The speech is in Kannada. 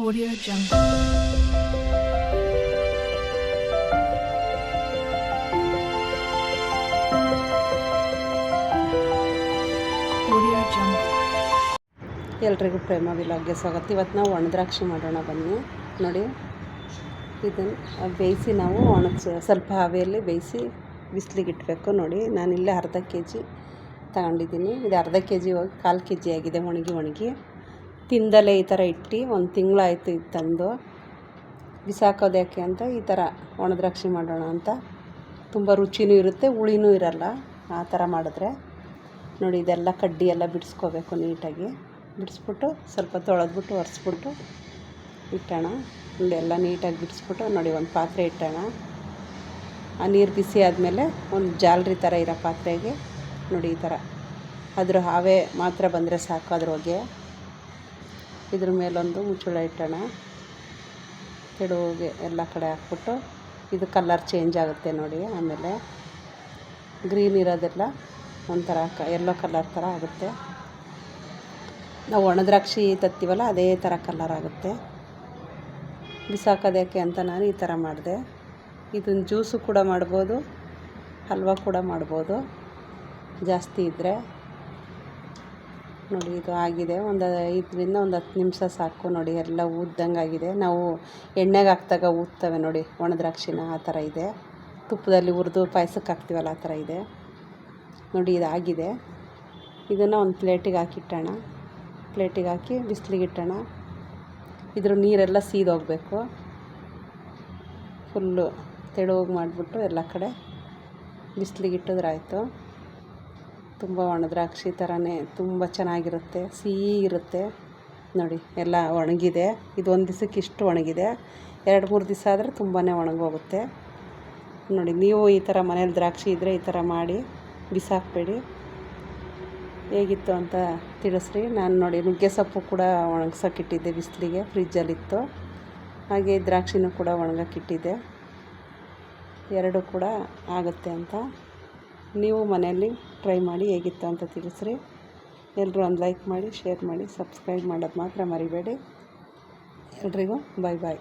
Audio Jungle. ಎಲ್ರಿಗೂ ಪ್ರೇಮ ವಿಲಾಗ್ಗೆ ಸ್ವಾಗತ. ಇವತ್ತು ನಾವು ಒಣದ್ರಾಕ್ಷಿ ಮಾಡೋಣ ಬನ್ನಿ. ನೋಡಿ ಇದನ್ನು ಬೇಯಿಸಿ ನಾವು ಒಣಗಿಸ ಸ್ವಲ್ಪ ಹವೆಯಲ್ಲಿ ಬೇಯಿಸಿ ಬಿಸಿಲಿಗೆ ಇಡಬೇಕು ನೋಡಿ ನಾನು ಇಲ್ಲೇ ಅರ್ಧ ಕೆ ಜಿ ತಗೊಂಡಿದ್ದೀನಿ. ಇದು ಅರ್ಧ ಕೆ ಜಿ ಕಾಲು ಕೆ ಜಿ ಆಗಿದೆ, ಒಣಗಿ ಒಣಗಿ. ತಿಂದಲೇ ಈ ಥರ ಇಟ್ಟು ಒಂದು ತಿಂಗಳಾಯಿತು ಇದು ತಂದು, ಬಿಸಾಕೋದು ಯಾಕೆ ಅಂತ ಈ ಥರ ಒಣದ್ರಾಕ್ಷಿ ಮಾಡೋಣ ಅಂತ. ತುಂಬ ರುಚಿನೂ ಇರುತ್ತೆ, ಹುಳಿನೂ ಇರಲ್ಲ, ಆ ಥರ ಮಾಡಿದ್ರೆ. ನೋಡಿ, ಇದೆಲ್ಲ ಕಡ್ಡಿ ಎಲ್ಲ ಬಿಡಿಸ್ಕೋಬೇಕು ನೀಟಾಗಿ. ಬಿಡಿಸ್ಬಿಟ್ಟು ಸ್ವಲ್ಪ ತೊಳೆದ್ಬಿಟ್ಟು ಒರೆಸ್ಬಿಟ್ಟು ಇಟ್ಟೋಣ. ಇಲ್ಲೆಲ್ಲ ನೀಟಾಗಿ ಬಿಡಿಸ್ಬಿಟ್ಟು ನೋಡಿ, ಒಂದು ಪಾತ್ರೆ ಇಟ್ಟೋಣ. ಆ ನೀರು ಬಿಸಿ ಆದಮೇಲೆ ಒಂದು ಜಾಲರಿ ಥರ ಇರೋ ಪಾತ್ರೆಗೆ ನೋಡಿ ಈ ಥರ. ಅದ್ರ ಹಾವೇ ಮಾತ್ರ ಬಂದರೆ ಸಾಕು ಅದ್ರ ಇದ್ರ ಮೇಲೊಂದು ಮುಚ್ಚಳ ಇಟ್ಟೋಣ. ಕೆಡುವಿಗೆ ಎಲ್ಲ ಕಡೆ ಹಾಕ್ಬಿಟ್ಟು ಇದು ಕಲರ್ ಚೇಂಜ್ ಆಗುತ್ತೆ ನೋಡಿ, ಆಮೇಲೆ ಗ್ರೀನ್ ಇರೋದೆಲ್ಲ ಒಂಥರ ಕ ಎಲ್ಲೋ ಕಲರ್ ಥರ ಆಗುತ್ತೆ. ನಾವು ಒಣದ್ರಾಕ್ಷಿ ತತ್ತೀವಲ್ಲ, ಅದೇ ಥರ ಕಲರ್ ಆಗುತ್ತೆ. ಬಿಸಾಕೋದಕ್ಕೆ ಅಂತ ನಾನು ಈ ಥರ ಮಾಡಿದೆ. ಇದನ್ನ ಜ್ಯೂಸು ಕೂಡ ಮಾಡ್ಬೋದು, ಹಲ್ವ ಕೂಡ ಮಾಡ್ಬೋದು. ಜಾಸ್ತಿ ಇದ್ದರೆ ನೋಡಿ ಇದು ಆಗಿದೆ. ಒಂದು ಐದರಿಂದ ಒಂದು ಹತ್ತು ನಿಮಿಷ ಸಾಕು ನೋಡಿ, ಎಲ್ಲ ಊದ್ದಂಗೆ ಆಗಿದೆ. ನಾವು ಎಣ್ಣೆಗೆ ಹಾಕ್ದಾಗ ಊದ್ತವೆ ನೋಡಿ ಒಣದ್ರಾಕ್ಷಿನ ಆ ಥರ ಇದೆ. ತುಪ್ಪದಲ್ಲಿ ಹುರಿದು ಪಾಯಸಕ್ಕೆ ಹಾಕ್ತೀವಲ್ಲ ಆ ಥರ ಇದೆ. ನೋಡಿ ಇದಾಗಿದೆ ಇದನ್ನು ಒಂದು ಪ್ಲೇಟಿಗೆ ಹಾಕಿಟ್ಟೋಣ. ಪ್ಲೇಟಿಗೆ ಹಾಕಿ ಬಿಸಿಲಿಗೆ ಇಟ್ಟೋಣ. ಇದ್ರ ನೀರೆಲ್ಲ ಸೀದೋಗಬೇಕು ಫುಲ್ಲು ತೆಳುವಾಗಿ ಮಾಡಿಬಿಟ್ಟು ಎಲ್ಲ ಕಡೆ ಬಿಸಿಲಿಗೆ ಇಟ್ಟಿದ್ರೆ ತುಂಬ ಒಣದ್ರಾಕ್ಷಿ ಥರನೇ ತುಂಬ ಚೆನ್ನಾಗಿರುತ್ತೆ ಸಿಹಿ ಇರುತ್ತೆ ನೋಡಿ, ಎಲ್ಲ ಒಣಗಿದೆ. ಇದು ಒಂದು ದಿವ್ಸಕ್ಕೆ ಇಷ್ಟು ಒಣಗಿದೆ. ಎರಡು, ಮೂರು ದಿವಸ ಆದರೆ ತುಂಬಾ ಒಣಗೋಗುತ್ತೆ ನೋಡಿ, ನೀವು ಈ ಥರ ಮನೇಲಿ ದ್ರಾಕ್ಷಿ ಇದ್ದರೆ ಈ ಥರ ಮಾಡಿ ಬಿಸಾಕಬೇಡಿ. ಹೇಗಿತ್ತು ಅಂತ ತಿಳಿಸ್ರಿ. ನಾನು ನೋಡಿ, ನುಗ್ಗೆ ಸೊಪ್ಪು ಕೂಡ ಒಣಗ್ಸೋಕ್ಕಿಟ್ಟಿದ್ದೆ ಬಿಸಿಲಿಗೆ, ಫ್ರಿಜ್ಜಲ್ಲಿತ್ತು. ಹಾಗೆ ದ್ರಾಕ್ಷಿನೂ ಕೂಡ ಒಣಗಕ್ಕಿಟ್ಟಿದ್ದೆ ಎರಡು ಕೂಡ ಆಗುತ್ತೆ ಅಂತ. ನೀವು ಮನೆಯಲ್ಲಿ ಟ್ರೈ ಮಾಡಿ ಹೇಗಿತ್ತು ಅಂತ ತಿಳಿಸ್ರಿ. ಎಲ್ಲರೂ ಒಂದು ಲೈಕ್ ಮಾಡಿ, ಶೇರ್ ಮಾಡಿ, ಸಬ್ಸ್ಕ್ರೈಬ್ ಮಾಡೋದು ಮಾತ್ರ ಮರಿಬೇಡಿ. ಎಲ್ರಿಗೂ ಬಾಯ್ ಬಾಯ್